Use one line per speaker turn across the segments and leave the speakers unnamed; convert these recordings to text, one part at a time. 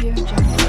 Audio Jungle.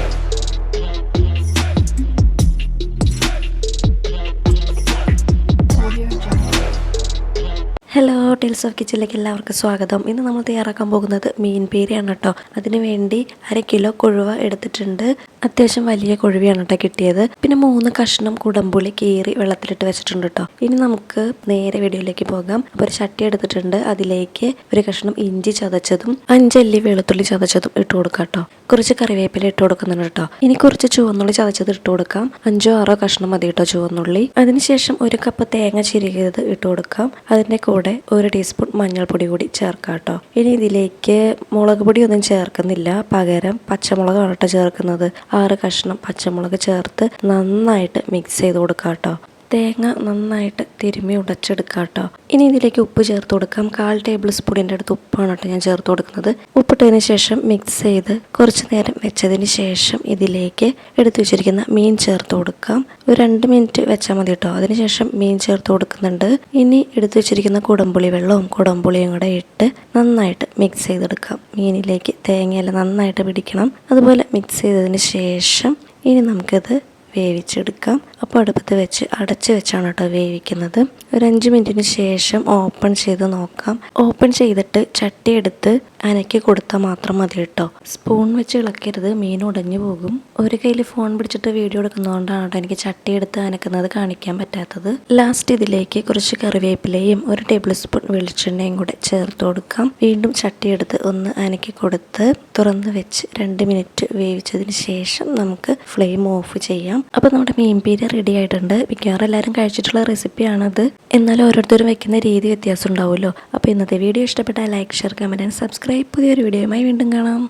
Hello tales of കിച്ചണിലേക്ക് എല്ലാവർക്കും സ്വാഗതം. ഇന്ന് നമ്മൾ തയ്യാറാക്കാൻ പോകുന്നത് മീൻ പേരിയാണ് കേട്ടോ. അതിനു വേണ്ടി അര കിലോ കൊഴുവ എടുത്തിട്ടുണ്ട്. അത്യാവശ്യം വലിയ കൊഴുവയാണ് കേട്ടോ കിട്ടിയത്. പിന്നെ മൂന്ന് കഷ്ണം കുടമ്പുളി കീറി വെള്ളത്തിലിട്ട് വെച്ചിട്ടുണ്ട് കേട്ടോ. ഇനി നമുക്ക് നേരെ വീഡിയോയിലേക്ക് പോകാം. അപ്പോൾ ഒരു ചട്ടി എടുത്തിട്ടുണ്ട്. അതിലേക്ക് ഒരു കഷ്ണം ഇഞ്ചി ചതച്ചതും അഞ്ചല്ലി വെളുത്തുള്ളി ചതച്ചതും ഇട്ട് കൊടുക്കാം കേട്ടോ. കുറച്ച് കറിവേപ്പില ഇട്ട് കൊടുക്കുന്നുണ്ട് കേട്ടോ. ഇനി കുറച്ച് ചുവന്നുള്ളി ചതച്ചത് ഇട്ട് കൊടുക്കാം. അഞ്ചോ ആറോ കഷ്ണം മതി കേട്ടോ ചുവന്നുള്ളി. അതിനുശേഷം ഒരു കപ്പ് തേങ്ങ ചിരികിയത് ഇട്ട് കൊടുക്കാം. അതിന്റെ കൂടെ ഒരു ടീസ്പൂൺ മഞ്ഞൾപ്പൊടി കൂടി ചേർക്കാം കേട്ടോ. ഇനി ഇതിലേക്ക് മുളക് പൊടി ഒന്നും ചേർക്കുന്നില്ല. പകരം പച്ചമുളകാണ് കേട്ടോ ചേർക്കുന്നത്. ആറ് കഷ്ണം പച്ചമുളക് ചേർത്ത് നന്നായിട്ട് മിക്സ് ചെയ്ത് കൊടുക്കാം കേട്ടോ. തേങ്ങ നന്നായിട്ട് തിരുമ്മി ഉടച്ചെടുക്കാം കേട്ടോ. ഇനി ഇതിലേക്ക് ഉപ്പ് ചേർത്ത് കൊടുക്കാം. കാൽ ടേബിൾ സ്പൂണിന്റെ അടുത്ത് ഉപ്പാണ് കേട്ടോ ഞാൻ ചേർത്ത് കൊടുക്കുന്നത്. ഉപ്പിട്ടതിന് ശേഷം മിക്സ് ചെയ്ത് കുറച്ച് നേരം വെച്ചതിന് ശേഷം ഇതിലേക്ക് എടുത്തു വെച്ചിരിക്കുന്ന മീൻ ചേർത്ത് കൊടുക്കാം. ഒരു രണ്ട് മിനിറ്റ് വെച്ചാൽ മതി കേട്ടോ. അതിനുശേഷം മീൻ ചേർത്ത് കൊടുക്കുന്നുണ്ട്. ഇനി എടുത്തു വെച്ചിരിക്കുന്ന കുടംപുളി വെള്ളവും കുടംപുളിയും കൂടെ ഇട്ട് നന്നായിട്ട് മിക്സ് ചെയ്തെടുക്കാം. മീനിലേക്ക് തേങ്ങയെല്ലാം നന്നായിട്ട് പിടിക്കണം. അതുപോലെ മിക്സ് ചെയ്തതിന് ശേഷം ഇനി നമുക്കിത് വേവിച്ചെടുക്കാം. അപ്പോൾ അടുപ്പത്ത് വെച്ച് അടച്ച് വെച്ചാണ് കേട്ടോ വേവിക്കുന്നത്. ഒരു അഞ്ച് മിനിറ്റിന് ശേഷം ഓപ്പൺ ചെയ്ത് നോക്കാം. ഓപ്പൺ ചെയ്തിട്ട് ചട്ടി എടുത്ത് അനക്കി കൊടുത്താൽ മാത്രം മതി കേട്ടോ. സ്പൂൺ വെച്ച് ഇളക്കരുത് മീൻ ഉടഞ്ഞു പോകും. ഒരു കയ്യിൽ ഫോൺ പിടിച്ചിട്ട് വീഡിയോ എടുക്കുന്നതുകൊണ്ടാണ് കേട്ടോ എനിക്ക് ചട്ടി എടുത്ത് അനക്കുന്നത് കാണിക്കാൻ പറ്റാത്തത്. ലാസ്റ്റ് ഇതിലേക്ക് കുറച്ച് കറിവേപ്പിലയും ഒരു ടേബിൾ സ്പൂൺ വെളിച്ചെണ്ണയും കൂടെ ചേർത്ത് കൊടുക്കാം. വീണ്ടും ചട്ടി എടുത്ത് ഒന്ന് അനക്കി കൊടുത്ത് തുറന്ന് വെച്ച് രണ്ട് മിനിറ്റ് വേവിച്ചതിന് ശേഷം നമുക്ക് ഫ്ലെയിം ഓഫ് ചെയ്യാം. അപ്പോൾ നമ്മുടെ മീൻ പീര് റെഡി ആയിട്ടുണ്ട്. മിക്കവാറും എല്ലാവരും കഴിച്ചിട്ടുള്ള റെസിപ്പിയാണത് എന്നാലും ഓരോരുത്തരും വെക്കുന്ന രീതി വ്യത്യാസം ഉണ്ടാവുമല്ലോ. അപ്പോൾ ഇന്നത്തെ വീഡിയോ ഇഷ്ടപ്പെട്ടാൽ like share comment and subscribe പുതിയൊരു വീഡിയോയുമായി വീണ്ടും കാണാം.